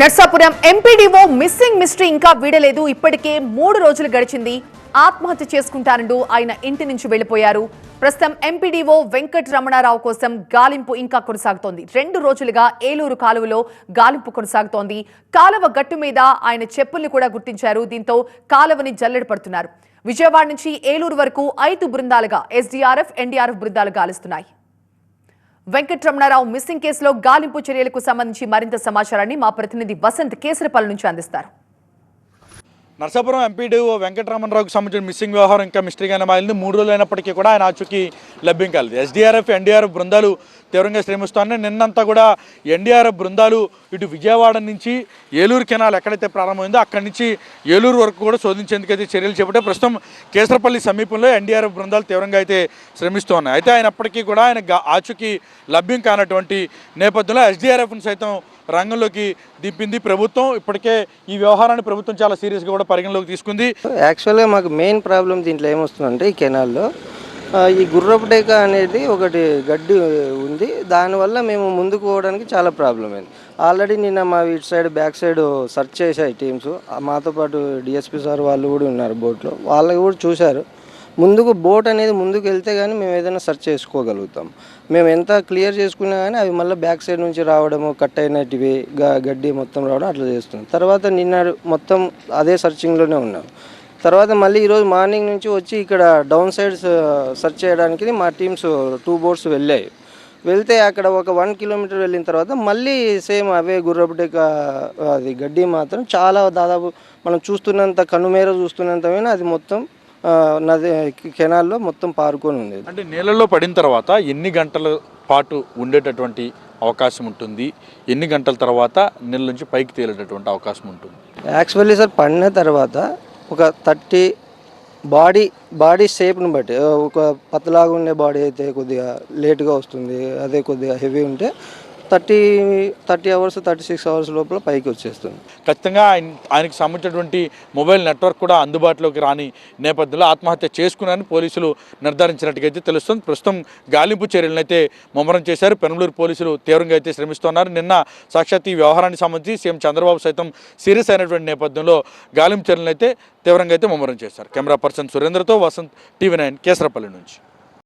Narsapuram MPDO missing mystery ఇంకా వీడలేదు. ఇప్పటికే మూడు రోజులు గడిచింది. ఆత్మహత్య చేసుకుంటానంటూ ఆయన ఇంటి నుంచి వెళ్ళిపోయారు ప్రస్తుతం ఎంపీడీఓ వెంకట రమణారావు కోసం గాలింపు ఇంకా కొనసాగుతోంది. రెండు రోజులుగా ఏలూరు కాలువలో గాలింపు కొనసాగుతోంది. కాలువ గట్టు మీద ఆయన చెప్పుల్ని కూడా గుర్తించారు. దీంతో కాలువని జల్లెడ పడుతున్నారు. విజయవాడ నుంచి ఏలూరు వరకు ఐదు బృందాలుగా ఎస్డీఆర్ఎఫ్ ఎన్డీఆర్ఎఫ్ బృందాలు గాలిస్తున్నాయి. వెంకట్రమణారావు మిస్సింగ్ కేసులో గాలింపు చర్యలకు సంబంధించి మరింత సమాచారాన్ని మా ప్రతినిధి వసంత్ కేసరపల్లి నుంచి అందిస్తారు. నర్సాపురం ఎంపీడీఓ వెంకటరామన్రావుకి సంబంధించిన మిస్సింగ్ వ్యవహారం ఇంకా మిస్టరీగానే మారింది. మూడు రోజులు అయినప్పటికీ కూడా ఆయన ఆచూకీ లభ్యం కాలేదు. ఎస్డీఆర్ఎఫ్ ఎన్డీఆర్ఎఫ్ బృందాలు తీవ్రంగా శ్రమిస్తున్నాయి నిన్నంతా కూడా ఎన్డీఆర్ఎఫ్ బృందాలు ఇటు విజయవాడ నుంచి ఏలూరు కెనాల్ ఎక్కడైతే ప్రారంభమైందో అక్కడి నుంచి ఏలూరు వరకు కూడా శోధించేందుకు అయితే చర్యలు చేపట్టే ప్రస్తుతం కేసరపల్లి సమీపంలో ఎన్డీఆర్ఎఫ్ బృందాలు తీవ్రంగా అయితే శ్రమిస్తున్నాయి. అయితే అయినప్పటికీ కూడా ఆయన ఆచూకీ లభ్యం కానటువంటి నేపథ్యంలో ఎస్డీఆర్ఎఫ్ను సైతం రంగంలోకి దింపింది ప్రభుత్వం. ఇప్పటికే ఈ వ్యవహారాన్ని ప్రభుత్వం చాలా సీరియస్గా కూడా పరిగణలోకి తీసుకుంది. యాక్చువల్గా మాకు మెయిన్ ప్రాబ్లం దీంట్లో ఏమొస్తుందంటే ఈ కెనాల్లో ఈ గుర్రపు డేక అనేది ఒకటి గడ్డి ఉంది. దానివల్ల మేము ముందుకు పోవడానికి చాలా ప్రాబ్లం అయింది. ఆల్రెడీ నిన్న మా ఇటు సైడ్ బ్యాక్ సైడ్ సెర్చ్ చేశాయి టీమ్స్. మాతో పాటు డిఎస్పీ సార్ వాళ్ళు కూడా ఉన్నారు బోట్లో. వాళ్ళు కూడా చూశారు. ముందుకు బోట్ అనేది ముందుకు వెళ్తే కానీ మేము ఏదైనా సెర్చ్ చేసుకోగలుగుతాం. మేము ఎంత క్లియర్ చేసుకున్నా కానీ అవి మళ్ళీ బ్యాక్ సైడ్ నుంచి రావడము కట్ అయినటివి గడ్డి మొత్తం రావడం అట్లా చేస్తున్నాం. తర్వాత నిన్న మొత్తం అదే సర్చింగ్లోనే ఉన్నాం. తర్వాత మళ్ళీ ఈరోజు మార్నింగ్ నుంచి వచ్చి ఇక్కడ డౌన్ సైడ్ సెర్చ్ చేయడానికి మా టీమ్స్ టూ బోట్స్ వెళ్ళాయి. వెళ్తే అక్కడ ఒక వన్ కిలోమీటర్ వెళ్ళిన తర్వాత మళ్ళీ సేమ్ అవే గుర్రపుటెక అది గడ్డి మాత్రం చాలా దాదాపు మనం చూస్తున్నంత కనుమేర చూస్తున్నంత అది మొత్తం నది కెనాల్లో మొత్తం పారుకొని ఉంది అంటే నీళ్ళలో పడిన తర్వాత ఎన్ని గంటల పాటు ఉండేటటువంటి అవకాశం ఉంటుంది? ఎన్ని గంటల తర్వాత నీళ్ళ నుంచి పైకి తేలేటటువంటి అవకాశం ఉంటుంది? యాక్చువల్లీ సార్ పడిన తర్వాత ఒక థర్టీ బాడీ బాడీ షేప్ని బట్టి ఒక పతలాగా ఉండే బాడీ అయితే కొద్దిగా లేట్గా వస్తుంది అదే కొద్దిగా హెవీ ఉంటే thirty thirty hours thirty six hours లోపల పైకి వచ్చేస్తుంది. ఖచ్చితంగా ఆయన ఆయనకి సంబంధించినటువంటి మొబైల్ నెట్వర్క్ కూడా అందుబాటులోకి రాని నేపథ్యంలో ఆత్మహత్య చేసుకున్నారని పోలీసులు నిర్ధారించినట్టుగైతే తెలుస్తుంది. ప్రస్తుతం గాలింపు చర్యలను అయితే ముమ్మరం చేశారు. పెనమలూరు పోలీసులు తీవ్రంగా అయితే శ్రమిస్తున్నారు. నిన్న సాక్షాత్ ఈ వ్యవహారానికి సంబంధించి సీఎం చంద్రబాబు సైతం సీరియస్ అయినటువంటి నేపథ్యంలో గాలింపు చర్యలను అయితే తీవ్రంగా అయితే ముమ్మరం చేశారు. కెమెరా పర్సన్ సురేంద్రతో వసంత్ టీవీ నైన్ కేసరపల్లి నుంచి.